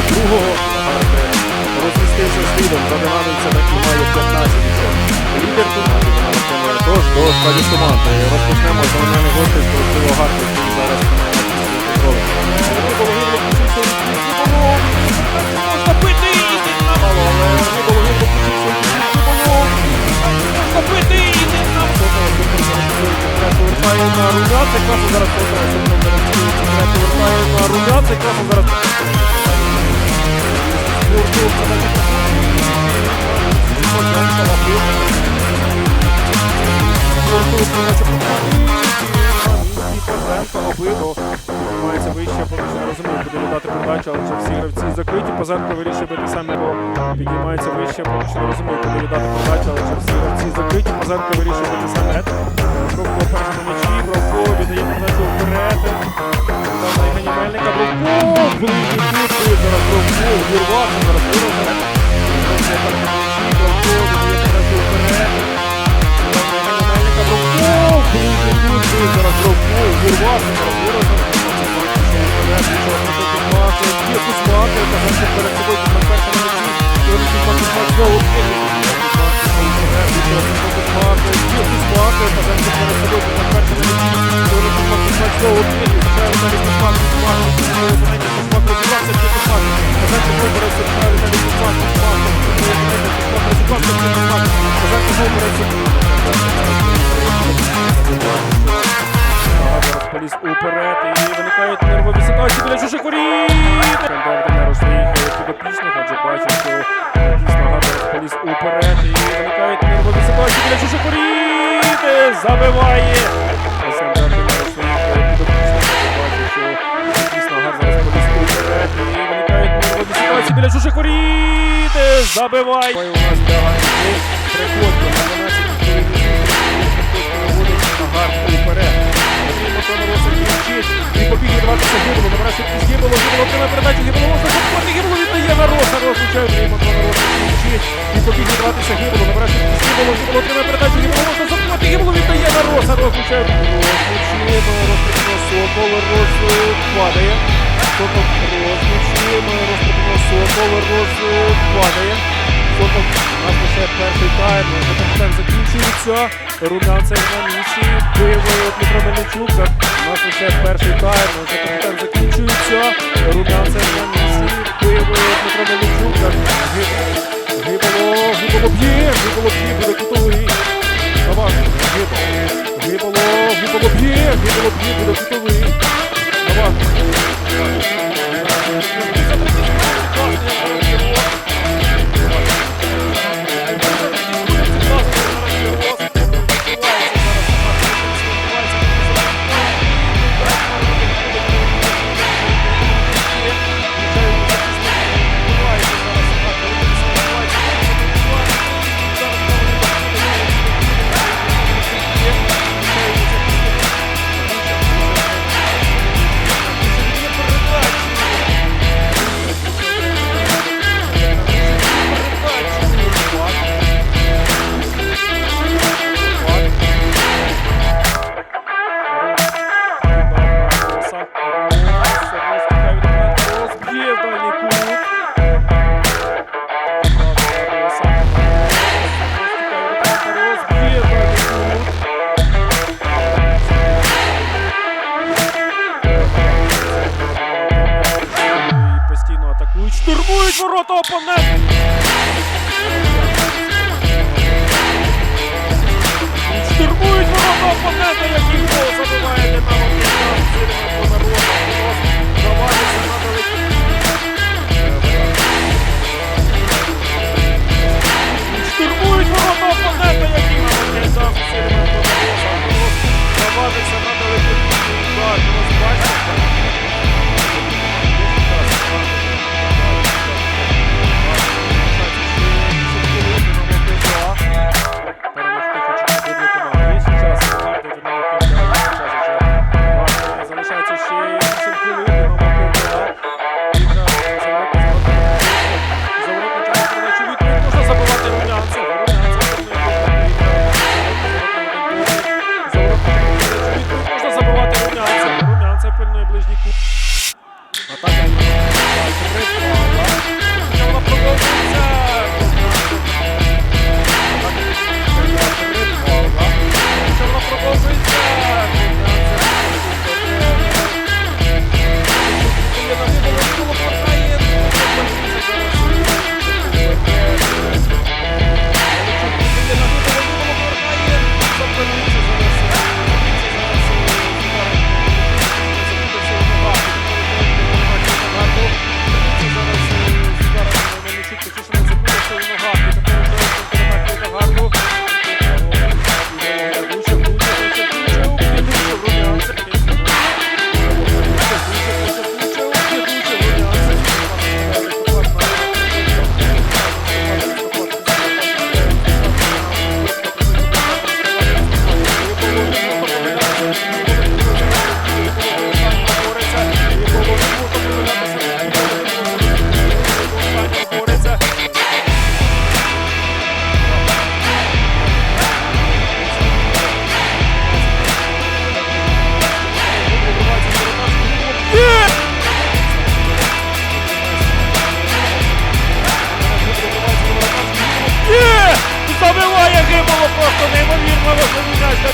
другого. Розмістився слідом, задинамився так і 15. Лідер Артемія Тож до складі команди. Розпочнемо з номінальних гостей з колективу Гарків, який зараз Можна але Можна бити і повертає на руля, це класно зараз повертає на руля, це класно зараз. Спорту, Мається вище, поки що куди віддати передачу, але всі гравці закриті. Позенко вирішує бити сам його. Піднімається вище, поки що куди віддати передачу, але вже всі гравці закриті. Позенко вирішує бити сам. Бровко перший на м'ячі, Бровко віддає передачу вперед. Там на Євгенія Мельника, Бровко, ближній зараз Бровко, вірвався, зараз вирвався. Бровко перший на м'ячі, Бровко віддає передачу вперед. Там на Євгенія Мельника, Бровко, ближній кут, зараз Бровко, вірвався, зараз вирвався. Є Кузьмак, Казанко перед собою, Кузьмак перший на м'ячі. Теоретично знову б'є. Кузьмак, є Кузьмак, перед собою, Кузьмак перший на м'ячі. Теоретично знову Поліз нервові ситуації біля чужих воріт. Виникають нервові ситуації. Забиває. Воріт. Забиває. У нас Даганський приходько на 12 виводить на гарно уперед. І побіг відбиватися Гібелу, набирає швидкість Гібелу, Гібелу отримає передачу, Гібелу можна захопити, Гібелу віддає на Роса, Рос влучає, Дреймон на Роса кричить. І побіг відбиватися Гібелу, набирає швидкість Гібелу, Гібелу отримає передачу, Гібелу можна захопити, Гібелу віддає на Роса, Рос влучає. Розлучимо, розпочне Сокол, Рос падає. Сокол розлучимо, розпочне Сокол, Рос падає. Сокол у нас лише перший тайм, вже тайм закінчується. Румянцев на місці, виявив Дмитро Мельничук. У нас лише перший тайм, вже тайм закінчується. Румянцев на місці, виявив Дмитро Мельничук. Гибало, гибало б'є, гибало б'є, буде кутовий. Давай, гибало, гибало, гибало б'є, гибало б'є, буде кутовий. штурмують ворота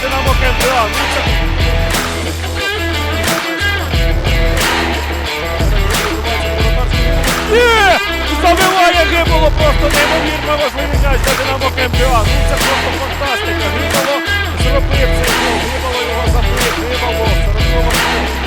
Важливий м'яч для Динамо КМДА. Ну, це... Забиває Гиболо, просто неймовірно важливий м'яч для Динамо Кемпіон. Ну це просто фантастика. Гиболо зробив цей гол. Гиболо його забив. Гиболо. 40